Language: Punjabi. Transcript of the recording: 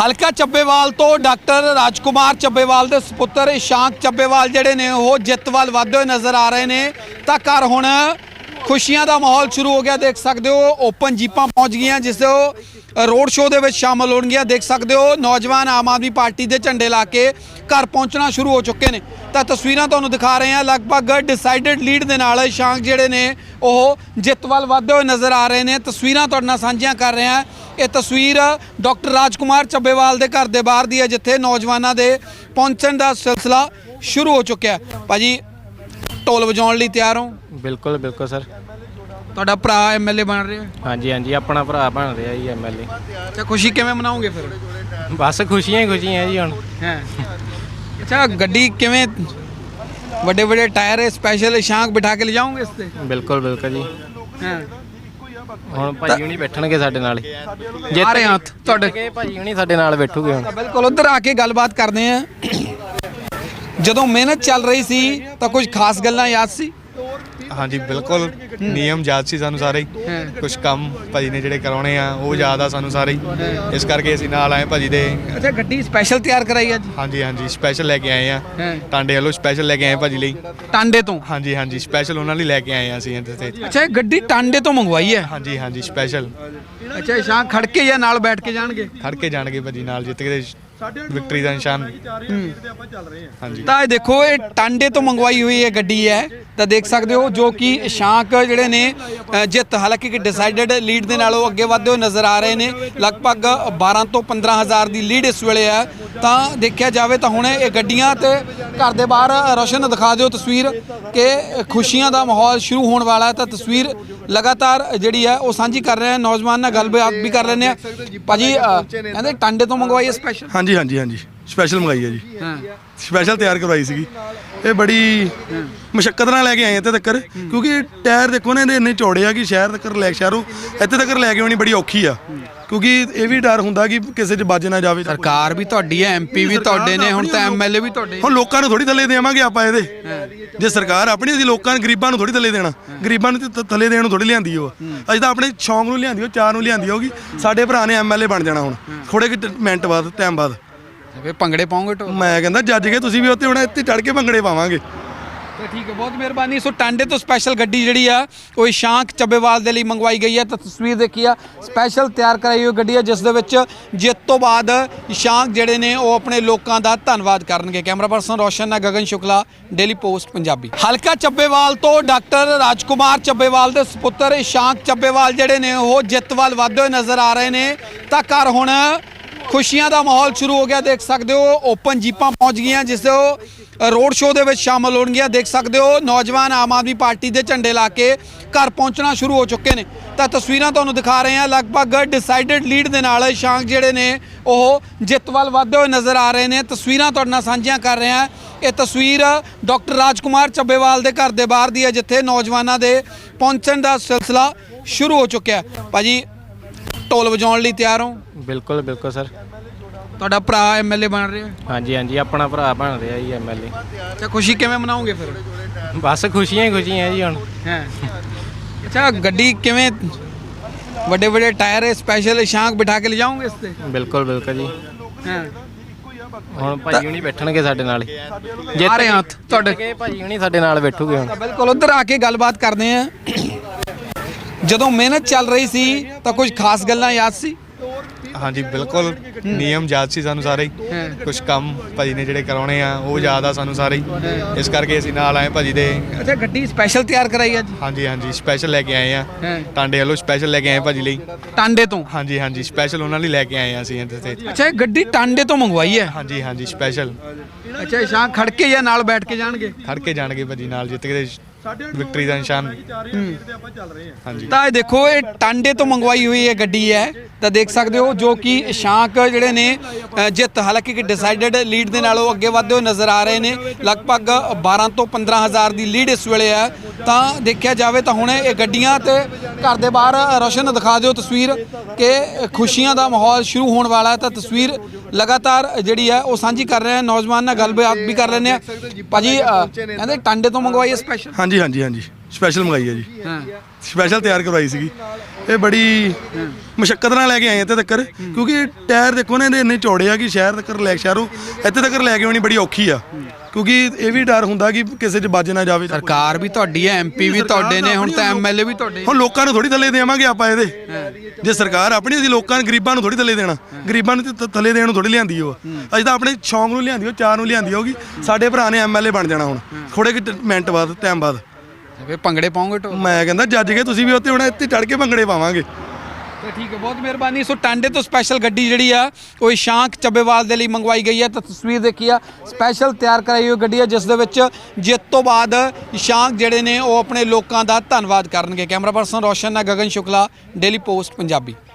ਹਲਕਾ ਚੱਬੇਵਾਲ ਤੋਂ ਡਾਕਟਰ ਰਾਜਕੁਮਾਰ ਚੱਬੇਵਾਲ ਦੇ ਸੁਪੁੱਤਰ ਇਸ਼ਾਂਕ ਚੱਬੇਵਾਲ ਜਿਹੜੇ ਨੇ ਉਹ ਜਿੱਤ ਵੱਲ ਵਧਦੇ ਹੋਏ ਨਜ਼ਰ ਆ ਰਹੇ ਨੇ। ਤਾਂ ਘਰ ਹੁਣ ਖੁਸ਼ੀਆਂ ਦਾ ਮਾਹੌਲ ਸ਼ੁਰੂ ਹੋ ਗਿਆ, ਦੇਖ ਸਕਦੇ ਹੋ, ਓਪਨ ਜੀਪਾਂ ਪਹੁੰਚ ਗਈਆਂ, ਜਿਸ ਦੇ ਰੋਡ ਸ਼ੋਅ ਦੇ ਵਿੱਚ ਸ਼ਾਮਲ ਹੋਣਗੀਆਂ, ਦੇਖ ਸਕਦੇ ਹੋ, ਨੌਜਵਾਨ ਆਮ ਆਦਮੀ ਪਾਰਟੀ ਦੇ ਝੰਡੇ ਲਾ ਕੇ ਘਰ ਪਹੁੰਚਣਾ ਸ਼ੁਰੂ ਹੋ ਚੁੱਕੇ ਨੇ। ਤਾਂ ਤਸਵੀਰਾਂ ਤੁਹਾਨੂੰ ਦਿਖਾ ਰਹੇ ਹਾਂ, ਲਗਭਗ ਡਿਸਾਈਡਡ ਲੀਡ ਦੇ ਨਾਲ ਇਸ਼ਾਂਕ ਜਿਹੜੇ ਨੇ, ਉਹ ਜਿੱਤ ਵੱਲ ਵਧਦੇ ਹੋਏ ਨਜ਼ਰ ਆ ਰਹੇ ਨੇ। ਤਸਵੀਰਾਂ ਤੁਹਾਡੇ ਨਾਲ ਸਾਂਝੀਆਂ ਕਰ ਰਹੇ ਹਾਂ। ਇਹ ਤਸਵੀਰ ਡਾਕਟਰ ਰਾਜਕੁਮਾਰ ਚੱਬੇਵਾਲ ਦੇ ਘਰ ਦੇ ਬਾਹਰ ਦੀ ਹੈ, ਜਿੱਥੇ ਨੌਜਵਾਨਾਂ ਦੇ ਪਹੁੰਚਣ ਦਾ ਸਿਲਸਿਲਾ ਸ਼ੁਰੂ ਹੋ ਚੁੱਕਿਆ ਹੈ। ਭਾਜੀ ਢੋਲ ਵਜਾਉਣ ਲਈ ਤਿਆਰ ਹੋ? ਬਿਲਕੁਲ ਬਿਲਕੁਲ ਸਰ। ਤੁਹਾਡਾ ਭਰਾ ਐਮਐਲਏ ਬਣ ਰਿਹਾ? ਹਾਂਜੀ ਹਾਂਜੀ ਆਪਣਾ ਭਰਾ ਬਣ ਰਿਹਾ ਜੀ ਐਮਐਲਏ ਤੇ ਖੁਸ਼ੀ ਕਿਵੇਂ ਮਨਾਓਗੇ ਫਿਰ? ਬਸ ਖੁਸ਼ੀਆਂ ਹੀ ਖੁਸ਼ੀਆਂ ਜੀ ਹੁਣ। ਹੈ। ਅੱਛਾ ਗੱਡੀ ਕਿਵੇਂ? ਵੱਡੇ ਵੱਡੇ ਟਾਇਰ ਸਪੈਸ਼ਲ ਇਸ਼ਾਂਕ ਬਿਠਾ ਕੇ ਲਿਜਾਓਗੇ ਇਸ ਤੇ? ਬਿਲਕੁਲ ਬਿਲਕੁਲ ਜੀ। ਹਾਂ। ਹੁਣ ਭਾਜੀ ਹੁਣੀ ਬੈਠਣਗੇ ਸਾਡੇ ਨਾਲ ਜੇ ਆ ਰਹੇ ਹੱਥ ਤੁਹਾਡੇ ਭਾਜੀ ਹੁਣੀ ਸਾਡੇ ਨਾਲ ਬੈਠੂਗੇ ਹੁਣ। ਬਿਲਕੁਲ ਉਧਰ ਆ ਕੇ ਗੱਲਬਾਤ ਕਰਦੇ ਆ ਜਦੋਂ ਮਿਹਨਤ ਚੱਲ ਰਹੀ ਸੀ ਤਾਂ ਕੁਝ ਖਾਸ ਗੱਲਾਂ ਯਾਦ ਸੀ? ਹਾਂਜੀ ਬਿਲਕੁਲ। ਨਿਯਮ ਯਾਦ ਸੀ ਸਾਨੂੰ ਸਾਰੇ। ਹਾਂ। ਕੁਝ ਕੰਮ ਭਾਜੀ ਨੇ ਜਿਹੜੇ ਕਰਾਉਣੇ ਆ ਉਹ ਯਾਦ ਆ ਸਾਨੂੰ ਸਾਰੇ। ਹੀ। ਇਸ ਕਰਕੇ ਅਸੀਂ ਨਾਲ ਆਏ ਭਾਜੀ ਦੇ। ਅੱਛਾ ਗੱਡੀ ਸਪੈਸ਼ਲ ਤਿਆਰ ਕਰਾਈ ਅੱਜ? ਹਾਂਜੀ ਹਾਂਜੀ ਸਪੈਸ਼ਲ ਲੈ ਕੇ ਆਏ ਆ। ਟਾਂਡੇ ਵੱਲੋਂ ਸਪੈਸ਼ਲ ਲੈ ਕੇ ਆਏ ਭਾਜੀ ਲਈ। ਟਾਂਡੇ ਤੋਂ? ਹਾਂਜੀ ਹਾਂਜੀ ਸਪੈਸ਼ਲ ਉਹਨਾਂ ਲਈ ਲੈ ਕੇ ਆਏ ਆ ਅਸੀਂ ਇੱਥੇ ਤੇ। ਅੱਛਾ ਇਹ ਗੱਡੀ ਟਾਂਡੇ ਤੋਂ ਮੰਗਵਾਈ ਹੈ? ਹਾਂਜੀ ਹਾਂਜੀ ਸਪੈਸ਼ਲ ਅੱਛਾ ਇਸ਼ਾਂਕ ਖੜ ਕੇ ਜਾਂ ਨਾਲ ਬੈਠ ਕੇ ਜਾਣਗੇ? ਖੜ ਕੇ ਜਾਣਗੇ ਭਾਜੀ ਨਾਲ ਜਿੱਤ ਕੇ ਵਿਕਟਰੀ ਦਾ ਨਿਸ਼ਾਨ। ਹਾਂਜੀ। ਤਾਂ ਇਹ ਦੇਖੋ ਇਹ ਟਾਂਡੇ ਤੋਂ ਮੰਗਵਾਈ ਹੋਈ ਇਹ ਗੱਡੀ ਹੈ। ਤਾਂ ਦੇਖ ਸਕਦੇ ਹੋ ਜੋ ਕਿ ਇਸ਼ਾਂਕ ਜਿਹੜੇ ਨੇ ਜਿੱਤ ਹਾਲਾਂਕਿ ਕਿ ਡਿਸਾਈਡਡ ਲੀਡ ਦੇ ਨਾਲ ਉਹ ਅੱਗੇ ਵਧਦੇ ਹੋਏ ਨਜ਼ਰ ਆ ਰਹੇ ਨੇ। ਲਗਭਗ 12 ਤੋਂ 15 ਹਜ਼ਾਰ ਦੀ ਲੀਡ ਇਸ ਵੇਲੇ ਹੈ। ਤਾਂ ਦੇਖਿਆ ਜਾਵੇ ਤਾਂ ਹੁਣ ਇਹ ਗੱਡੀਆਂ ਤੇ ਘਰ ਦੇ ਬਾਹਰ ਰੋਸ਼ਨ ਦਿਖਾ ਦਿਓ ਤਸਵੀਰ ਕਿ ਖੁਸ਼ੀਆਂ ਦਾ ਮਾਹੌਲ ਸ਼ੁਰੂ ਹੋਣ ਵਾਲਾ ਹੈ। ਤਾਂ ਤਸਵੀਰ ਲਗਾਤਾਰ ਜਿਹੜੀ ਹੈ ਉਹ ਸਾਂਝੀ ਕਰ ਰਹੇ ਹਾਂ ਨੌਜਵਾਨ ਨਾਲ ਗੱਲਬਾਤ ਵੀ ਕਰ ਲੈਂਦੇ ਆ ਭਾਜੀ ਕਹਿੰਦੇ ਟਾਂਡੇ ਤੋਂ ਮੰਗਵਾਈ ਹੈ ਸਪੈਸ਼ਲ ਹਾਂਜੀ ਹਾਂਜੀ ਹਾਂਜੀ। ਸਪੈਸ਼ਲ ਮੰਗਾਈ ਹੈ ਜੀ। ਹਾਂ। ਸਪੈਸ਼ਲ ਤਿਆਰ ਕਰਵਾਈ ਸੀਗੀ। ਇਹ ਬੜੀ ਮੁਸ਼ਕਲ ਨਾਲ ਲੈ ਕੇ ਆਏ ਇੱਥੇ ਤੱਕ ਕਿਉਂਕਿ ਟਾਇਰ ਦੇਖੋ ਨਾ ਇਹਦੇ ਇੰਨੇ ਚੌੜੇ ਆ ਕਿ ਸ਼ਹਿਰ ਤੱਕ ਲੈ ਸ਼ਹਿਰੋਂ ਇੱਥੇ ਤੱਕ ਲੈ ਕੇ ਆਉਣੀ ਬੜੀ ਔਖੀ ਆ। ਕਿਉਂਕਿ ਇਹ ਵੀ ਡਰ ਹੁੰਦਾ ਕਿ ਕਿਸੇ 'ਚ ਵੱਜ ਨਾ ਜਾਵੇ। ਸਰਕਾਰ ਵੀ ਤੁਹਾਡੀ ਹੈ ਐਮਪੀ ਵੀ ਤੁਹਾਡੇ ਨੇ ਹੁਣ ਤਾਂ ਐਮਐਲਏ ਵੀ ਤੁਹਾਡੇ ਹੁਣ ਲੋਕਾਂ ਨੂੰ ਥੋੜੀ ਥੱਲੇ ਦੇਵਾਂਗੇ ਆਪਾਂ ਇਹਦੇ। ਜੇ ਸਰਕਾਰ ਆਪਣੀ ਅਸੀਂ ਲੋਕਾਂ ਨੂੰ ਗਰੀਬਾਂ ਨੂੰ ਥੋੜੀ ਥੱਲੇ ਦੇਣਾ। ਗਰੀਬਾਂ ਨੂੰ ਤੇ ਥੱਲੇ ਦੇਣ ਨੂੰ ਥੋੜੀ ਲਿਆਂਦੀ ਉਹ। ਅਸੀਂ ਤਾਂ ਆਪਣੇ ਸ਼ੌਂਕ ਨੂੰ ਲਿਆਂਦੀ ਉਹ ਚਾਰ ਨੂੰ ਲਿਆਂਦੀ ਹੋਗੀ ਸਾਡੇ ਭਰਾ ਨੇ ਐਮਐਲਏ ਬਣ ਜਾਣਾ ਹੁਣ। ਥੋੜੇ ਕਿ ਮਿੰਟ ਬਾਅਦ ਟਾਈਮ ਬਾਅਦ। ਫੇ ਭੰਗੜੇ ਪਾਉਂਗੇ ਟੋ ਮੈਂ ਕਹਿੰਦਾ ਜੱਜ ਕੇ ਤੁਸੀਂ ਵੀ ਉੱਤੇ ਹੁਣ ਇੱਥੇ ਚੜ ਕੇ ਭੰਗੜੇ ਪਾਵਾਂਗੇ। ਤੇ ਠੀਕ ਹੈ ਬਹੁਤ ਮਿਹਰਬਾਨੀ। ਸੋ ਟਾਂਡੇ ਤੋਂ ਸਪੈਸ਼ਲ ਗੱਡੀ ਜਿਹੜੀ ਆ ਉਹ ਇਸ਼ਾਂਕ ਚੱਬੇਵਾਲ ਦੇ ਲਈ ਮੰਗਵਾਈ ਗਈ ਹੈ ਤਾਂ ਤਸਵੀਰ ਦੇਖੀ ਆ ਸਪੈਸ਼ਲ ਤਿਆਰ ਕਰਾਈ ਹੋਈ ਗੱਡੀ ਹੈ ਜਿਸ ਦੇ ਵਿੱਚ ਜਿੱਤ ਤੋਂ ਬਾਅਦ ਇਸ਼ਾਂਕ ਜਿਹੜੇ ਨੇ ਉਹ ਆਪਣੇ ਲੋਕਾਂ ਦਾ ਧੰਨਵਾਦ ਕਰਨਗੇ। ਕੈਮਰਾ ਪਰਸਨ ਰੋਸ਼ਨ ਨਾਲ ਗਗਨ ਸ਼ੁਕਲਾ ਡੇਲੀ ਪੋਸਟ ਪੰਜਾਬੀ। ਹਲਕਾ ਚੱਬੇਵਾਲ ਤੋਂ ਡਾਕਟਰ ਰਾਜਕੁਮਾਰ ਚੱਬੇਵਾਲ ਦੇ ਸੁਪੁੱਤਰ ਇਸ਼ਾਂਕ ਚੱਬੇਵਾਲ ਜਿਹੜੇ ਨੇ ਉਹ ਜਿੱਤ ਵੱਲ ਵਧਦੇ ਹੋਏ ਨਜ਼ਰ ਆ ਰਹੇ ਨੇ। ਤਾਂ ਘਰ ਹੁਣ ਖੁਸ਼ੀਆਂ ਦਾ ਮਾਹੌਲ ਸ਼ੁਰੂ ਹੋ ਗਿਆ, ਦੇਖ ਸਕਦੇ ਹੋ, ਓਪਨ ਜੀਪਾਂ ਪਹੁੰਚ ਗਈਆਂ, ਜਿਸ ਦੇ ਰੋਡ ਸ਼ੋਅ ਦੇ ਵਿੱਚ ਸ਼ਾਮਲ ਹੋਣਗੀਆਂ, ਦੇਖ ਸਕਦੇ ਹੋ, ਨੌਜਵਾਨ ਆਮ ਆਦਮੀ ਪਾਰਟੀ ਦੇ ਝੰਡੇ ਲਾ ਕੇ ਘਰ ਪਹੁੰਚਣਾ ਸ਼ੁਰੂ ਹੋ ਚੁੱਕੇ ਨੇ। ਤਾਂ ਤਸਵੀਰਾਂ ਤੁਹਾਨੂੰ ਦਿਖਾ ਰਹੇ ਹਾਂ, ਲਗਭਗ ਡਿਸਾਈਡਡ ਲੀਡ ਦੇ ਨਾਲ ਇਸ਼ਾਂਕ ਜਿਹੜੇ ਨੇ, ਉਹ ਜਿੱਤ ਵੱਲ ਵਧਦੇ ਹੋਏ ਨਜ਼ਰ ਆ ਰਹੇ ਨੇ। ਤਸਵੀਰਾਂ ਤੁਹਾਡੇ ਨਾਲ ਸਾਂਝੀਆਂ ਕਰ ਰਹੇ ਹਾਂ। ਇਹ ਤਸਵੀਰ ਡਾਕਟਰ ਰਾਜਕੁਮਾਰ ਚੱਬੇਵਾਲ ਦੇ ਘਰ ਦੇ ਬਾਹਰ ਦੀ ਹੈ, ਜਿੱਥੇ ਨੌਜਵਾਨਾਂ ਦੇ ਪਹੁੰਚਣ ਦਾ ਸਿਲਸਿਲਾ ਸ਼ੁਰੂ ਹੋ ਚੁੱਕਿਆ ਹੈ। ਭਾਜੀ ਢੋਲ ਵਜਾਉਣ ਲਈ ਤਿਆਰ ਹੋ? ਬਿਲਕੁਲ ਬਿਲਕੁਲ ਸਰ। ਤੁਹਾਡਾ ਭਰਾ ਐਮਐਲਏ ਬਣ ਰਿਹਾ? ਹਾਂਜੀ ਹਾਂਜੀ ਆਪਣਾ ਭਰਾ ਬਣ ਰਿਹਾ ਜੀ ਐਮਐਲਏ ਤੇ ਖੁਸ਼ੀ ਕਿਵੇਂ ਮਨਾਓਗੇ ਫਿਰ? ਬਸ ਖੁਸ਼ੀਆਂ ਹੀ ਖੁਸ਼ੀਆਂ ਜੀ ਹੁਣ। ਹੈ। ਅੱਛਾ ਗੱਡੀ ਕਿਵੇਂ? ਵੱਡੇ ਵੱਡੇ ਟਾਇਰ ਸਪੈਸ਼ਲ ਇਸ਼ਾਂਕ ਬਿਠਾ ਕੇ ਲਿਜਾਓਗੇ ਇਸ ਤੇ? ਬਿਲਕੁਲ ਬਿਲਕੁਲ ਜੀ। ਹਾਂ। ਹੁਣ ਭਾਜੀ ਹੁਣੀ ਬੈਠਣਗੇ ਸਾਡੇ ਨਾਲ ਜੇ ਆ ਰਹੇ ਹੱਥ ਤੁਹਾਡੇ ਭਾਜੀ ਹੁਣੀ ਸਾਡੇ ਨਾਲ ਬੈਠੂਗੇ ਹੁਣ। ਬਿਲਕੁਲ ਉਧਰ ਆ ਕੇ ਗੱਲਬਾਤ ਕਰਦੇ ਆ ਜਦੋਂ ਮਿਹਨਤ ਚੱਲ ਰਹੀ ਸੀ ਤਾਂ ਕੁਝ ਖਾਸ ਗੱਲਾਂ ਯਾਦ ਸੀ? ਹਾਂਜੀ ਬਿਲਕੁਲ। ਨਿਯਮ ਯਾਦ ਸੀ ਸਾਨੂੰ ਸਾਰੇ ਹੀ। ਹਾਂ। ਕੁਝ ਕੰਮ ਭਾਜੀ ਨੇ ਜਿਹੜੇ ਕਰਾਉਣੇ ਆ ਉਹ ਯਾਦ ਆ ਸਾਨੂੰ ਸਾਰੇ ਹੀ। ਇਸ ਕਰਕੇ ਅਸੀਂ ਨਾਲ ਆਏ ਭਾਜੀ ਦੇ। ਅੱਛਾ ਗੱਡੀ ਸਪੈਸ਼ਲ ਤਿਆਰ ਕਰਾਈ ਅੱਜ? ਹਾਂਜੀ ਹਾਂਜੀ ਸਪੈਸ਼ਲ ਲੈ ਕੇ ਆਏ ਆ। ਹਾਂ। ਟਾਂਡੇ ਵੱਲੋਂ ਸਪੈਸ਼ਲ ਲੈ ਕੇ ਆਏ ਭਾਜੀ ਲਈ। ਟਾਂਡੇ ਤੋਂ? ਹਾਂਜੀ ਹਾਂਜੀ ਸਪੈਸ਼ਲ ਉਹਨਾਂ ਲਈ ਲੈ ਕੇ ਆਏ ਆ ਅਸੀਂ ਇੱਥੇ ਤੇ। ਅੱਛਾ ਇਹ ਗੱਡੀ ਟਾਂਡੇ ਤੋਂ ਮੰਗਵਾਈ ਹੈ? ਹਾਂਜੀ ਹਾਂਜੀ ਸਪੈਸ਼ਲ ਅੱਛਾ ਇਸ਼ਾਂਕ ਖੜ ਕੇ ਜਾਂ ਨਾਲ ਬੈਠ ਕੇ ਜਾਣਗੇ? ਖੜ ਕੇ ਜਾਣਗੇ ਭਾਜੀ ਨਾਲ ਜਿੱਤ ਕੇ ਵਿਕਟਰੀ ਦਾ ਨਿਸ਼ਾਨ। ਹਾਂਜੀ। ਤਾਂ ਇਹ ਦੇਖੋ ਇਹ ਟਾਂਡੇ ਤੋਂ ਮੰਗਵਾਈ ਹੋਈ ਇਹ ਗੱਡੀ ਹੈ। ਤਾਂ ਦੇਖ ਸਕਦੇ ਹੋ ਜੋ ਕਿ ਇਸ਼ਾਂਕ ਜਿਹੜੇ ਨੇ ਜਿੱਤ ਹਾਲਾਂਕਿ ਕਿ ਡਿਸਾਈਡਡ ਲੀਡ ਦੇ ਨਾਲ ਉਹ ਅੱਗੇ ਵਧਦੇ ਹੋਏ ਨਜ਼ਰ ਆ ਰਹੇ ਨੇ ਲਗਭਗ 12 ਤੋਂ 15 ਹਜ਼ਾਰ ਦੀ ਲੀਡ ਇਸ ਵੇਲੇ ਹੈ। ਤਾਂ ਦੇਖਿਆ ਜਾਵੇ ਤਾਂ ਹੁਣ ਇਹ ਗੱਡੀਆਂ ਤੇ ਘਰ ਦੇ ਬਾਹਰ ਰੋਸ਼ਨ ਦਿਖਾ ਦਿਓ ਤਸਵੀਰ ਕਿ ਖੁਸ਼ੀਆਂ ਦਾ ਮਾਹੌਲ ਸ਼ੁਰੂ ਹੋਣ ਵਾਲਾ ਹੈ। ਤਾਂ ਤਸਵੀਰ ਲਗਾਤਾਰ ਜਿਹੜੀ ਹੈ ਉਹ ਸਾਂਝੀ ਕਰ ਰਹੇ ਹਾਂ। ਨੌਜਵਾਨ ਨਾਲ ਗੱਲਬਾਤ ਵੀ ਕਰ ਲੈਂਦੇ ਆ ਭਾਜੀ ਕਹਿੰਦੇ ਟਾਂਡੇ ਤੋਂ ਮੰਗਵਾਈ ਹੈ ਸਪੈਸ਼ਲ ਹਾਂਜੀ ਹਾਂਜੀ ਹਾਂਜੀ। ਸਪੈਸ਼ਲ ਮੰਗਾਈ ਹੈ ਜੀ। ਹਾਂ ਸਪੈਸ਼ਲ ਤਿਆਰ ਕਰਵਾਈ ਸੀਗੀ। ਇਹ ਬੜੀ ਮੁਸ਼ਕਲ ਨਾਲ ਲੈ ਕੇ ਆਏ ਇੱਥੇ ਤੱਕ ਕਿਉਂਕਿ ਟਾਇਰ ਦੇਖੋ ਨਾ ਇਹਦੇ ਇੰਨੇ ਚੌੜੇ ਆ ਕਿ ਸ਼ਹਿਰ ਤੱਕ ਲੈ ਸ਼ਹਿਰੋਂ ਇੱਥੇ ਤੱਕ ਲੈ ਕੇ ਆਉਣੀ ਬੜੀ ਔਖੀ ਆ। ਕਿਉਂਕਿ ਇਹ ਵੀ ਡਰ ਹੁੰਦਾ ਕਿ ਕਿਸੇ 'ਚ ਵੱਜ ਨਾ ਜਾਵੇ। ਸਰਕਾਰ ਵੀ ਤੁਹਾਡੀ ਹੈ ਐਮਪੀ ਵੀ ਤੁਹਾਡੇ ਨੇ ਹੁਣ ਤਾਂ ਐਮਐਲਏ ਵੀ ਤੁਹਾਡੇ ਹੁਣ ਲੋਕਾਂ ਨੂੰ ਥੋੜੀ ਥੱਲੇ ਦੇਵਾਂਗੇ ਆਪਾਂ ਇਹਦੇ। ਜੇ ਸਰਕਾਰ ਆਪਣੀ ਅਸੀਂ ਲੋਕਾਂ ਨੂੰ ਗਰੀਬਾਂ ਨੂੰ ਥੋੜੀ ਥੱਲੇ ਦੇਣਾ। ਗਰੀਬਾਂ ਨੂੰ ਤੇ ਥੱਲੇ ਦੇਣ ਨੂੰ ਥੋੜੀ ਲਿਆਂਦੀ ਉਹ। ਅਸੀਂ ਤਾਂ ਆਪਣੇ ਸ਼ੌਂਕ ਨੂੰ ਲਿਆਂਦੀ ਉਹ ਚਾਰ ਨੂੰ ਲਿਆਂਦੀ ਹੋਗੀ ਸਾਡੇ ਭਰਾ ਨੇ ਐਮਐਲਏ ਬਣ ਜਾਣਾ ਹੁਣ। ਥੋੜੇ ਕਿ ਮਿੰਟ ਬਾਅਦ ਟਾਈਮ ਬਾਅਦ। ਵੇ ਭੰਗੜੇ ਪਾਉਂਗੇ ਢੋਲ ਮੈਂ ਕਹਿੰਦਾ ਜੱਜ ਕੇ ਤੁਸੀਂ ਵੀ ਉੱਤੇ ਹੁਣ ਇੱਥੇ ਚੜ ਕੇ ਭੰਗੜੇ ਪਾਵਾਂਗੇ। ਤੇ ਠੀਕ ਹੈ ਬਹੁਤ ਮਿਹਰਬਾਨੀ। ਸੋ ਟਾਂਡੇ ਤੋਂ ਸਪੈਸ਼ਲ ਗੱਡੀ ਜਿਹੜੀ ਆ ਉਹ ਇਸ਼ਾਂਕ ਚੱਬੇਵਾਲ ਦੇ ਲਈ ਮੰਗਵਾਈ ਗਈ ਹੈ। ਤਾਂ ਤਸਵੀਰ ਦੇਖੀ ਆ ਸਪੈਸ਼ਲ ਤਿਆਰ ਕਰਾਈ ਹੋਈ ਗੱਡੀ ਹੈ ਜਿਸ ਦੇ ਵਿੱਚ ਜਿੱਤ ਤੋਂ ਬਾਅਦ ਇਸ਼ਾਂਕ ਜਿਹੜੇ ਨੇ ਉਹ ਆਪਣੇ ਲੋਕਾਂ ਦਾ ਧੰਨਵਾਦ ਕਰਨਗੇ। ਕੈਮਰਾ ਪਰਸਨ ਰੋਸ਼ਨ ਨਾਲ ਗਗਨ ਸ਼ੁਕਲਾ ਡੇਲੀ ਪੋਸਟ ਪੰਜਾਬੀ।